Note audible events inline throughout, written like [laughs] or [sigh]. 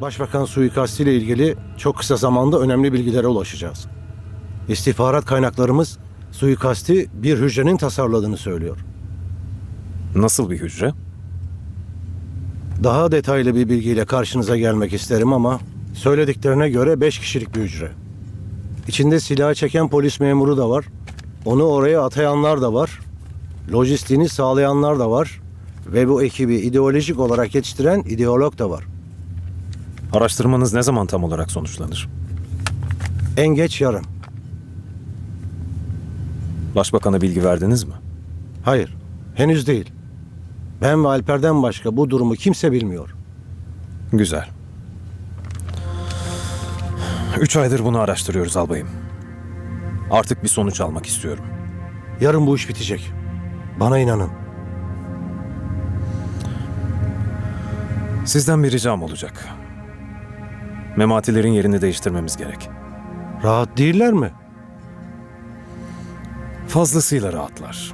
Başbakan suikastı ile ilgili çok kısa zamanda önemli bilgilere ulaşacağız. İstihbarat kaynaklarımız suikasti bir hücrenin tasarladığını söylüyor. Nasıl bir hücre? Daha detaylı bir bilgiyle karşınıza gelmek isterim ama söylediklerine göre 5 kişilik bir hücre. İçinde silah çeken polis memuru da var. Onu oraya atayanlar da var. Lojistiğini sağlayanlar da var. Ve bu ekibi ideolojik olarak yetiştiren ideolog da var. Araştırmanız ne zaman tam olarak sonuçlanır? En geç yarın. Başbakan'a bilgi verdiniz mi? Hayır, henüz değil. Ben ve Alper'den başka bu durumu kimse bilmiyor. Güzel. Üç aydır bunu araştırıyoruz albayım. Artık bir sonuç almak istiyorum. Yarın bu iş bitecek. Bana inanın. Sizden bir ricam olacak. Mematilerin yerini değiştirmemiz gerek. Rahat değiller mi? Fazlasıyla rahatlar.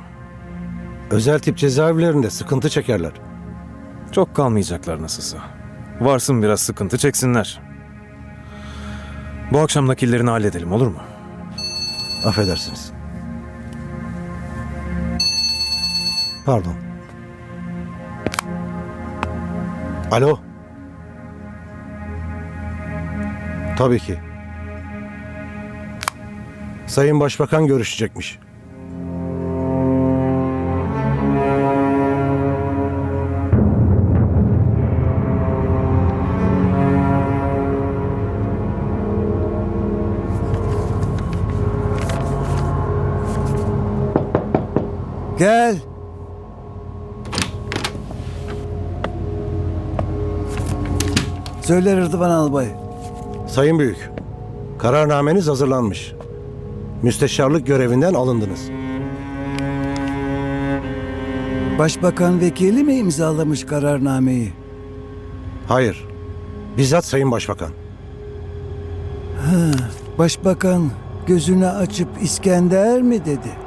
Özel tip cezaevlerinde sıkıntı çekerler. Çok kalmayacaklar nasılsa. Varsın biraz sıkıntı çeksinler. Bu akşam nakillerini halledelim olur mu? Affedersiniz. Pardon. Alo. Tabii ki. Sayın Başbakan görüşecekmiş. Gel. Söyle Rıdvan Albay. Sayın Büyük, kararnameniz hazırlanmış. Müsteşarlık görevinden alındınız. Başbakan vekili mi imzalamış kararnameyi? Hayır, bizzat Sayın Başbakan. Başbakan gözünü açıp İskender mi dedi?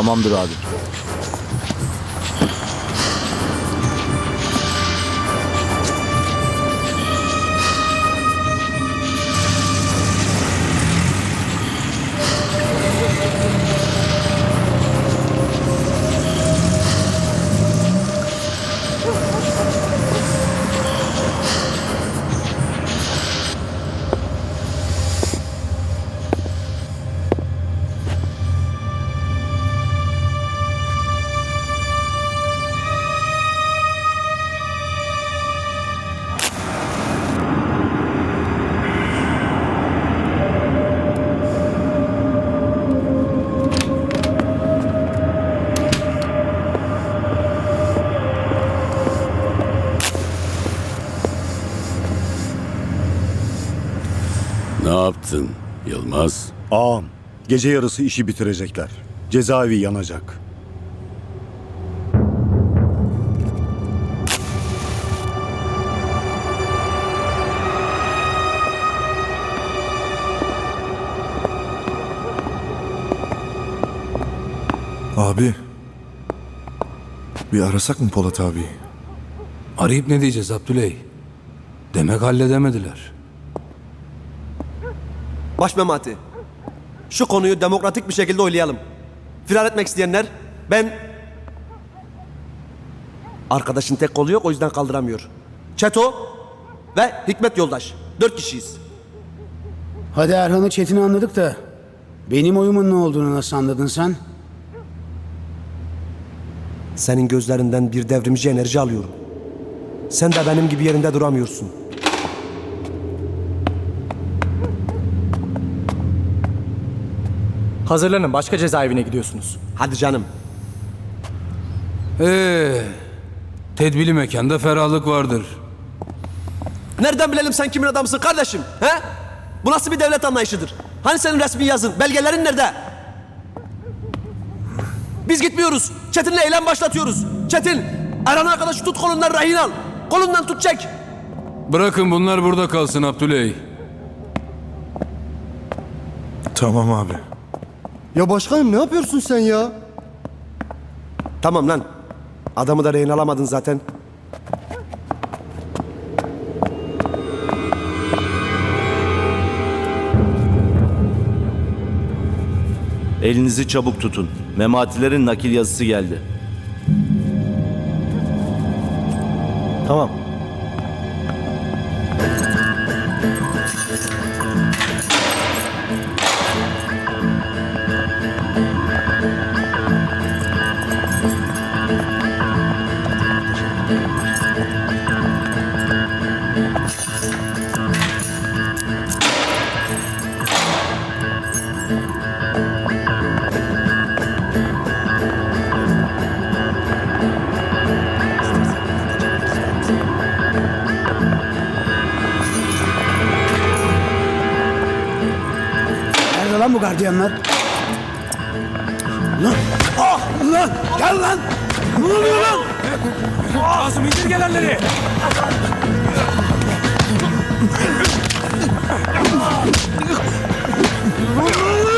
Tamamdır abi. Ne yaptın Yılmaz? Ağam, gece yarısı işi bitirecekler. Cezaevi yanacak. Abi. Bir arasak mı Polat abi? Arayıp ne diyeceğiz Abdüley? Demek halledemediler. Baş memati. Şu konuyu demokratik bir şekilde oylayalım. Firar etmek isteyenler ben... Arkadaşın tek kolu yok o yüzden kaldıramıyor. Çeto ve Hikmet yoldaş. Dört kişiyiz. Hadi Erhan'ı Çetin'i anladık da benim oyumun ne olduğunu nasıl anladın sen? Senin gözlerinden bir devrimci enerji alıyorum. Sen de benim gibi yerinde duramıyorsun. Hazırlanın başka cezaevine gidiyorsunuz. Hadi canım. Ee, tedbili mekanda ferahlık vardır. Nereden bilelim sen kimin adamısın kardeşim? He? Bu nasıl bir devlet anlayışıdır? Hani senin resmin yazın? Belgelerin nerede? Biz gitmiyoruz. Çetin'le eylem başlatıyoruz. Çetin, Erhan arkadaşı tut kolundan rehin al. Kolundan tut çek. Bırakın bunlar burada kalsın Abdüley. Tamam abi. Ya başkanım ne yapıyorsun sen ya? Tamam lan. Adamı da rehin alamadın zaten. Elinizi çabuk tutun. Mematilerin nakil yazısı geldi. Tamam. Nerede lan bu gardiyanlar? Lan! Ah! Lan! Gel lan! Ne oluyor lan? Lazım indir gelenleri. [laughs] [laughs]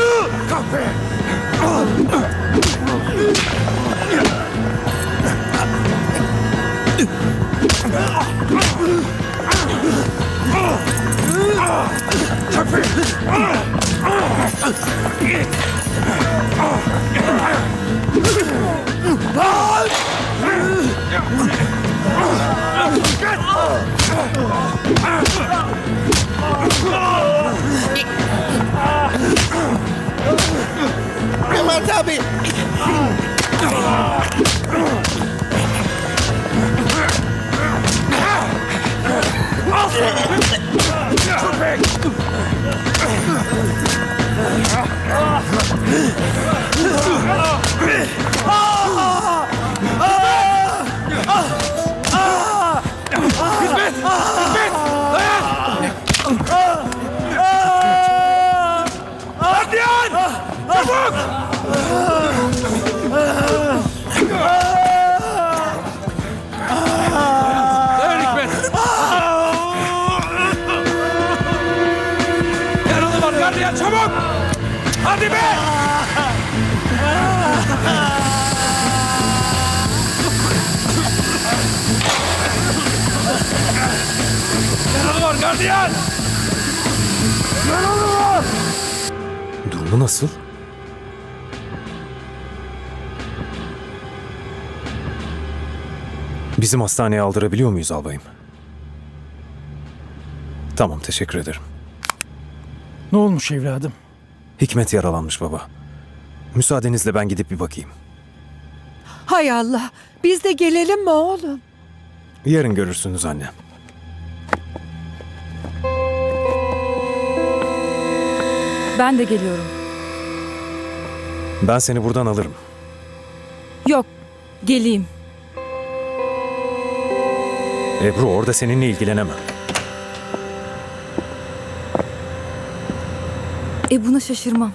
Come on, Toby! Var gardiyan çabuk. Hadi be. Yaralı var gardiyan. Durumu nasıl? Bizim hastaneye aldırabiliyor muyuz albayım? Tamam teşekkür ederim. Ne olmuş evladım? Hikmet yaralanmış baba. Müsaadenizle ben gidip bir bakayım. Hay Allah. Biz de gelelim mi oğlum? Yarın görürsünüz anne. Ben de geliyorum. Ben seni buradan alırım. Yok. Geleyim. Ebru orada seninle ilgilenemem. E buna şaşırmam.